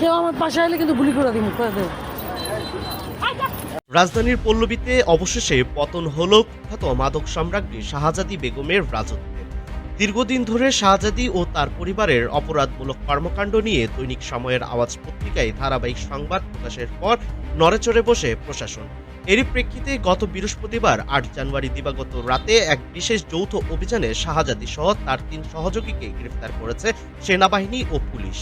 কেউ আমার পাশে আইলে কিন্তু গুলি করে রাজধানীর পল্লবীতে অবশেষে পতন হল কুখ্যাত মাদক সম্রাজ্ঞী শাহজাদি বেগমের রাজত্বে। দীর্ঘদিন ধরে শাহজাদি ও তার পরিবারের অপরাধমূলক কর্মকাণ্ড নিয়ে দৈনিক সময়ের আওয়াজ পত্রিকায় ধারাবাহিক সংবাদ প্রকাশের পর নড়েচড়ে বসে প্রশাসন। এরই প্রেক্ষিতে গত বৃহস্পতিবার, আট জানুয়ারি দিবাগত রাতে এক বিশেষ যৌথ অভিযানে শাহজাদি সহ তার তিন সহযোগীকে গ্রেফতার করেছে সেনাবাহিনী ও পুলিশ।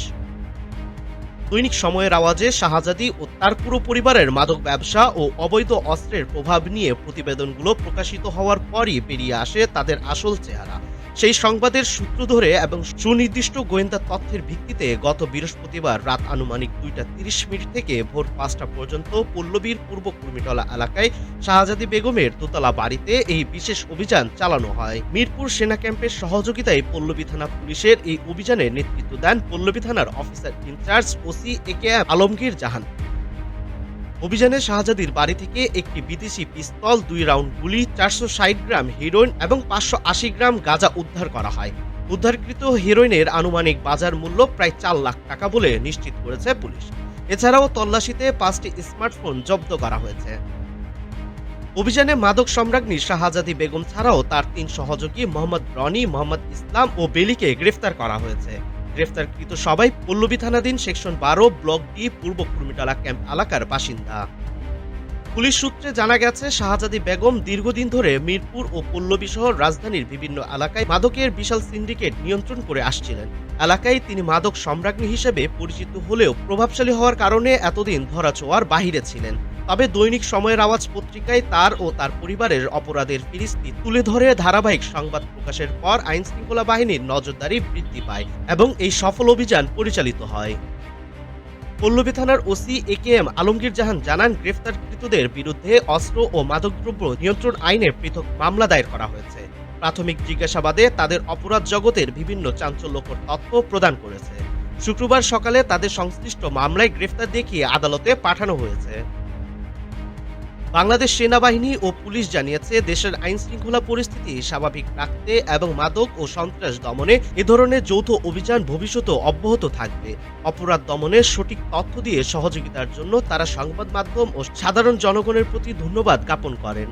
দৈনিক সময়ের আওয়াজে শাহজাদি ও তার পুরো পরিবারের মাদক ব্যবসা ও অবৈধ অস্ত্রের প্রভাব নিয়ে প্রতিবেদনগুলো প্রকাশিত হওয়ার পরই বেরিয়ে আসে তাদের আসল চেহারা। সেই সংবাদের সূত্র ধরে এবং সুনির্দিষ্ট গোয়েন্দা তথ্যের ভিত্তিতে গত বৃহস্পতিবার রাত আনুমানিক দুইটা তিরিশ মিনিট থেকে ভোর পাঁচটা পর্যন্ত পল্লবীর পূর্ব কুর্মিটলা এলাকায় শাহজাদি বেগমের দোতলা বাড়িতে এই বিশেষ অভিযান চালানো হয়। মিরপুর সেনা ক্যাম্পের সহযোগিতায় পল্লবী থানা পুলিশের এই অভিযানে নেতৃত্ব দেন পল্লবী থানার officer in charge OC A K Alamgir Jahan. অভিযানে শাহজাদির বাড়ি থেকে একটি বিদেশি পিস্তল, দুই রাউন্ড গুলি, চারশো ষাট গ্রাম হিরোইন এবং পাঁচশো আশি গ্রাম গাঁজা উদ্ধার করা হয়। উদ্ধারকৃত হিরোইনের আনুমানিক বাজার মূল্য প্রায় চার লাখ টাকা বলে নিশ্চিত করেছে পুলিশ। এছাড়াও তল্লাশিতে পাঁচটি স্মার্টফোন জব্দ করা হয়েছে। অভিযানে মাদক সম্রাজ্ঞী শাহজাদি বেগম ছাড়াও তার তিন সহযোগী মোহাম্মদ রনি, মোহাম্মদ ইসলাম ও বেলিকে গ্রেফতার করা হয়েছে। গ্রেফতারকৃত সবাই পল্লবী থানাধীন সেকশন বারো, ব্লক ডি পূর্ব কুর্মিটলা ক্যাম্প এলাকার বাসিন্দা। পুলিশ সূত্রে জানা গেছে, শাহজাদি বেগম দীর্ঘদিন ধরে মিরপুর ও পল্লবী সহ রাজধানীর বিভিন্ন এলাকায় মাদকের বিশাল সিন্ডিকেট নিয়ন্ত্রণ করে আসছিলেন। এলাকায় তিনি মাদক সম্রাজ্ঞী হিসেবে পরিচিত হলেও প্রভাবশালী হওয়ার কারণে এতদিন ধরাছোঁয়ার বাহিরে ছিলেন। তবে দৈনিক সময়ের আওয়াজ পত্রিকায় তার ও তার পরিবারের অপরাধের ফিরিস্তি তুলে ধরে ধারাবাহিক সংবাদ প্রকাশের পর আইন শৃঙ্খলা বাহিনীর নজরদারি বৃদ্ধি পায় এবং এই সফল অভিযান পরিচালিত হয়। পল্লবী থানার OC A K M Alamgir Jahan জানান, গ্রেফতারকৃতদের বিরুদ্ধে অস্ত্র ও মাদকদ্রব্য নিয়ন্ত্রণ আইনে পৃথক মামলা দায়ের করা হয়েছে। প্রাথমিক জিজ্ঞাসাবাদে তাদের অপরাধ জগতের বিভিন্ন চাঞ্চল্যকর তথ্য প্রদান করেছে। শুক্রবার সকালে তাদের সংশ্লিষ্ট মামলায় গ্রেফতার দেখিয়ে আদালতে পাঠানো হয়েছে। বাংলাদেশ সেনাবাহিনী ও পুলিশ জানিয়েছে, দেশের আইন শৃঙ্খলা পরিস্থিতি স্বাভাবিক রাখতে এবং মাদক ও সন্ত্রাস দমনে এ ধরনের যৌথ অভিযান ভবিষ্যতে অব্যাহত থাকবে। অপরাধ দমনে সঠিক তথ্য দিয়ে সহযোগিতার জন্য তারা সংবাদ মাধ্যম ও সাধারণ জনগণের প্রতি ধন্যবাদ জ্ঞাপন করেন।